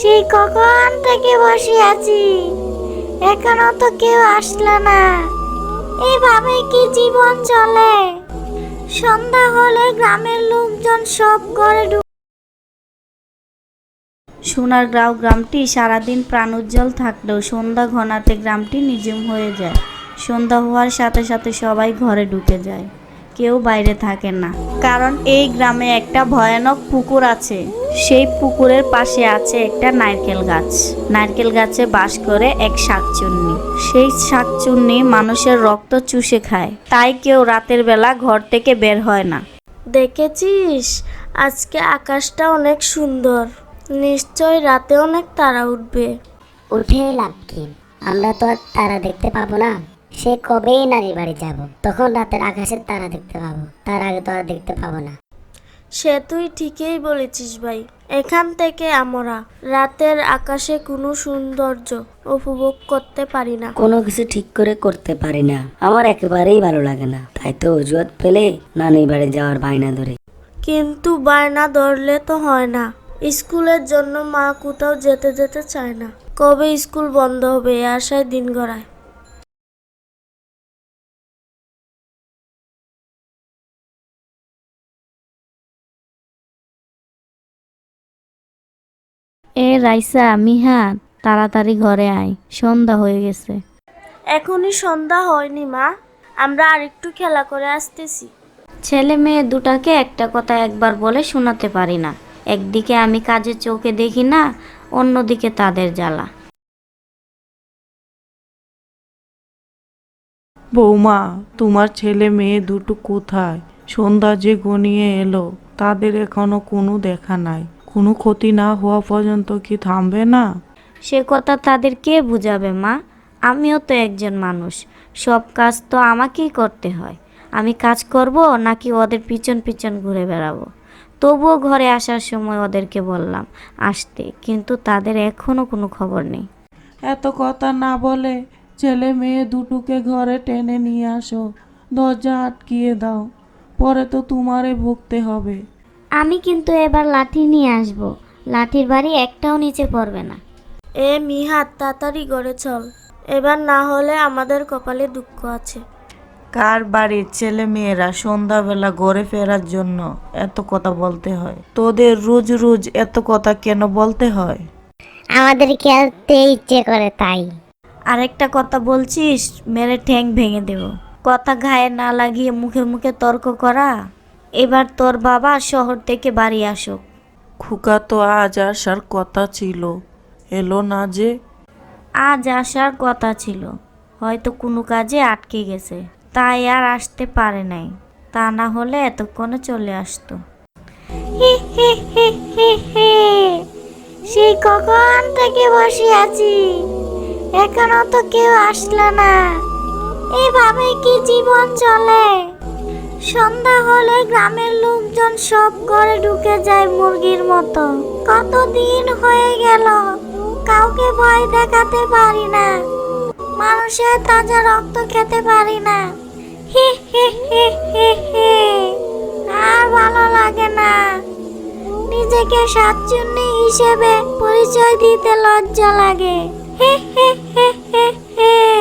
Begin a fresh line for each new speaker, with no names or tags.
সেই কখন থেকে বসে আছি? এখনও তো কেউ আসলো না। এইভাবে কি জীবন চলে? সন্ধ্যা হলে গ্রামের লোকজন সব ঢুক
সোনার গ্রাও গ্রামটি সারাদিন প্রাণোজ্জ্বল থাকলেও সন্ধ্যা ঘনাতে গ্রামটি নিঝুম হয়ে যায়। সন্ধ্যা হওয়ার সাথে সাথে সবাই ঘরে ঢুকে যায়। কেউ বাইরে থাকে না। কারণ এই গ্রামে একটা ভয়ানক পুকুর আছে। সেই পুকুরের পাশে আছে একটা নারকেল গাছ। নারকেল গাছে বাস করে এক শাকচুন্নি। সেই শাকচুন্নি মানুষের রক্ত চুষে খায়। তাই কেউ রাতের বেলা ঘর থেকে বের হয় না।
দেখেছিস? আজকে আকাশটা অনেক সুন্দর। নিশ্চয় রাতে অনেক তারা উঠবে।
উঠে লাভ কি? আমরা তো আর তারা দেখতে পাবো না। সে কবেই নারী বাড়ি যাব? তখন রাতের আকাশের তারা দেখতে পাবো। তার আগে তো আর দেখতে পাবো না।
সে তুই ঠিকই বলেছিস ভাই। এখান থেকে আমরা রাতের আকাশে কোনো সৌন্দর্য উপভোগ করতে পারি না।
কোনো কিছু ঠিক করে করতে পারি না। আমার একেবারেই ভালো লাগে না। তাই তো অজুহাত পেলে নানির বাড়ি যাওয়ার বায়না ধরে।
কিন্তু বায়না ধরলে তো হয় না। স্কুলের জন্য মা কোথাও যেতে যেতে চায় না। কবে স্কুল বন্ধ হবে? আশায় দিন গড়ায়।
এ রাইসা মিহা তাড়াতাড়ি ঘরে আয়। সন্ধ্যা হয়ে গেছে।
এখনই সন্ধ্যা হয়নি মা। আমরা আরেকটু খেলা করে আসতেছি।
ছেলে মেয়ে দুটাকে একটা কথা একবার বলে শোনাতে পারি না। একদিকে আমি কাজে চোখে দেখি না অন্যদিকে তাদের জ্বালা।
বৌমা তোমার ছেলে মেয়ে দুটো কোথায়? সন্ধ্যা যে গনিয়ে এলো তাদের এখনও কোনো দেখা নাই। কোনো ক্ষতি না হওয়া পর্যন্ত কি থামবে না?
সে কথা তাদের কে বুঝাবে মা? আমিও তো একজন মানুষ। সব কাজ তো আমাকেই করতে হয়। আমি কাজ করব নাকি ওদের পিছন পিছন ঘুরে বেড়াবো? তবুও ঘরে আসার সময় ওদেরকে বললাম আসতে। কিন্তু তাদের এখনও কোনো খবর নেই।
এত কথা না বলে ছেলে মেয়ে দুটোকে ঘরে টেনে নিয়ে আসো। দরজা আটকিয়ে দাও। পরে তো তোমারে ভুগতে হবে।
আমি কিন্তু এবার লাঠি নিয়ে আসব। লাঠির বাড়ি একটাও নিচে পড়বে না।
এ মিহাত তাড়াতাড়ি গড়ে চল। এবার না হলে আমাদের কপালে দুঃখ আছে।
কার বাড়ির ছেলে মেয়েরা সন্ধ্যাবেলা ঘরে ফেরার জন্য এত কথা বলতে হয়? তোদের রোজ রোজ এত কথা কেন বলতে হয়?
আমাদের খেলতে ইচ্ছে করে তাই।
আরেকটা কথা বলছিস মেরে ঠ্যাং ভেঙে দেব। কথা গায়ে না লাগিয়ে মুখে মুখে তর্ক করা। এবার তোর বাবা শহর থেকে বাড়ি আসুক।
খুকা তো আজ আসার কথা ছিল। এলো না যে?
আজ আসার কথা ছিল। হয়তো কোনো কাজে আটকে গেছে। তাই আর আসতে পারে নাই। তা না হলে এতক্ষণে চলে আসতো।
হি হি হি হি হি। সেই কখন থেকে বসে আছি? এখনও তো কেউ আসলো না। এইভাবে কি জীবন চলে? সন্ধ্যা হলে গ্রামের লোকজন সব ঘরে ঢুকে যায় মুরগির মতো। কতদিন হয়ে গেল, কাউকে ভয় দেখাতে পারি না। মানুষের তাজা রক্ত খেতে পারি না। হি। আর ভালো লাগে না। নিজেকে সাতচুন্নি হিসেবে পরিচয় দিতে লজ্জা লাগে। হে হে হে হে হে।